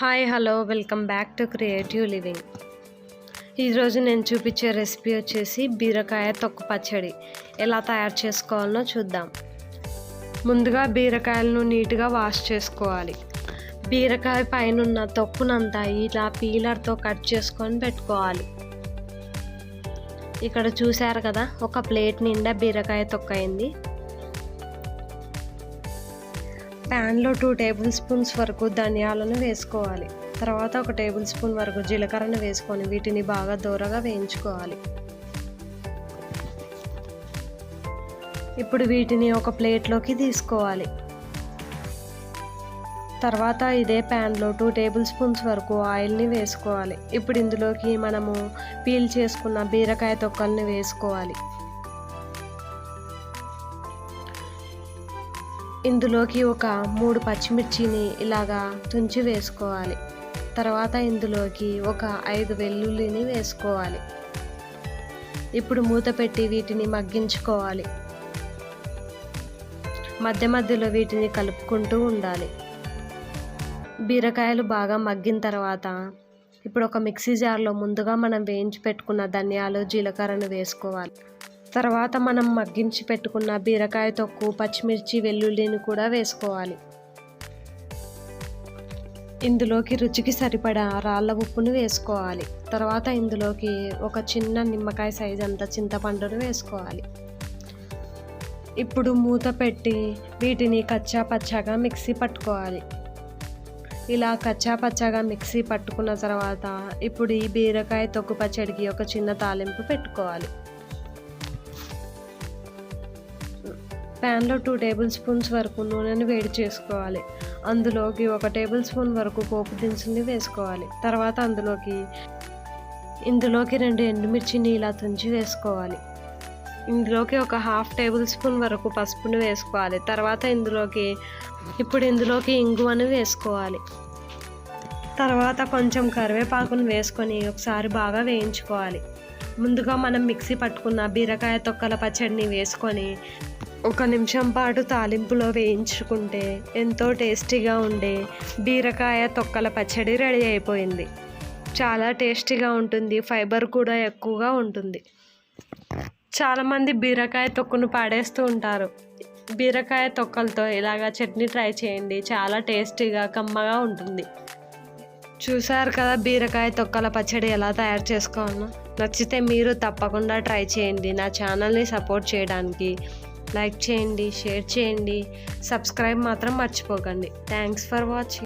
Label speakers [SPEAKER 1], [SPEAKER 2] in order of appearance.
[SPEAKER 1] Hi hello welcome back to creative living. ఈరోజు నేను చూపించే రెసిపీ వచ్చేసి బీరకాయ తొక్కు పచ్చడి. ఎలా తయారు చేసుకోవాలో చూద్దాం. ముందుగా బీరకాయలను నీట్గా వాష్ చేసుకోవాలి. బీరకాయ పైన ఉన్న తొక్కునంతా ఇలా పీలర్తో కట్ చేసుకొని పెట్టుకోవాలి. ఇక్కడ చూశారు కదా ఒక ప్లేట్ నిండా బీరకాయ తొక్క అయింది ప్యాన్లో టూ టేబుల్ స్పూన్స్ వరకు ధనియాలను వేసుకోవాలి. తర్వాత ఒక టేబుల్ స్పూన్ వరకు జీలకర్రను వేసుకొని వీటిని బాగా దూరగా వేయించుకోవాలి. ఇప్పుడు వీటిని ఒక ప్లేట్లోకి తీసుకోవాలి. తర్వాత ఇదే ప్యాన్లో టూ టేబుల్ స్పూన్స్ వరకు ఆయిల్ని వేసుకోవాలి. ఇప్పుడు ఇందులోకి మనము పీల్ చేసుకున్న బీరకాయ తొక్కల్ని వేసుకోవాలి. ఇందులోకి ఒక మూడు పచ్చిమిర్చిని ఇలాగా తుంచి వేసుకోవాలి. తర్వాత ఇందులోకి ఒక ఐదు వెల్లుల్లిని వేసుకోవాలి. ఇప్పుడు మూత పెట్టి వీటిని మగ్గించుకోవాలి. మధ్య మధ్యలో వీటిని కలుపుకుంటూ ఉండాలి. బీరకాయలు బాగా మగ్గిన తర్వాత ఇప్పుడు ఒక మిక్సీ జార్లో ముందుగా మనం వేయించి పెట్టుకున్న ధనియాలు జీలకర్రను వేసుకోవాలి. తర్వాత మనం మగ్గించి పెట్టుకున్న బీరకాయ తొక్కు పచ్చిమిర్చి వెల్లుల్లిని కూడా వేసుకోవాలి. ఇందులోకి రుచికి సరిపడా రాళ్ళ ఉప్పును వేసుకోవాలి. తర్వాత ఇందులోకి ఒక చిన్న నిమ్మకాయ సైజ్ అంత చింతపండును వేసుకోవాలి. ఇప్పుడు మూత పెట్టి వీటిని కచ్చా పచ్చాగా మిక్సీ పట్టుకోవాలి. ఇలా కచ్చా పచ్చాగా మిక్సీ పట్టుకున్న తర్వాత ఇప్పుడు ఈ బీరకాయ తొక్కు పచ్చడికి ఒక చిన్న తాలింపు పెట్టుకోవాలి. ప్యాన్లో టూ టేబుల్ స్పూన్స్ వరకు నూనెను వేడి చేసుకోవాలి. అందులోకి ఒక టేబుల్ స్పూన్ వరకు పోపు దినుసుని వేసుకోవాలి. తర్వాత అందులోకి ఇందులోకి రెండు ఎండుమిర్చిని ఇలా తుంచి వేసుకోవాలి. ఇందులోకి ఒక హాఫ్ టేబుల్ స్పూన్ వరకు పసుపును వేసుకోవాలి. తర్వాత ఇందులోకి ఇప్పుడు ఇందులోకి ఇంగువను వేసుకోవాలి. తర్వాత కొంచెం కరివేపాకును వేసుకొని ఒకసారి బాగా వేయించుకోవాలి. ముందుగా మనం మిక్సీ పట్టుకున్న బీరకాయ తొక్కల పచ్చడిని వేసుకొని ఒక నిమిషం పాటు తాలింపులో వేయించుకుంటే ఎంతో టేస్టీగా ఉండే బీరకాయ తొక్కల పచ్చడి రెడీ అయిపోయింది. చాలా టేస్టీగా ఉంటుంది ఫైబర్ కూడా ఎక్కువగా ఉంటుంది. చాలామంది బీరకాయ తొక్కును పాడేస్తూ ఉంటారు. బీరకాయ తొక్కలతో ఇలాగా చట్నీ ట్రై చేయండి చాలా టేస్టీగా కమ్మగా ఉంటుంది. చూసారు కదా బీరకాయ తొక్కల పచ్చడి ఎలా తయారు చేసుకోవాలో? నచ్చితే మీరు తప్పకుండా ట్రై చేయండి. నా ఛానల్ని సపోర్ట్ చేయడానికి లైక్ చేయండి షేర్ చేయండి. సబ్స్క్రైబ్ మాత్రం మర్చిపోకండి. Thanks for watching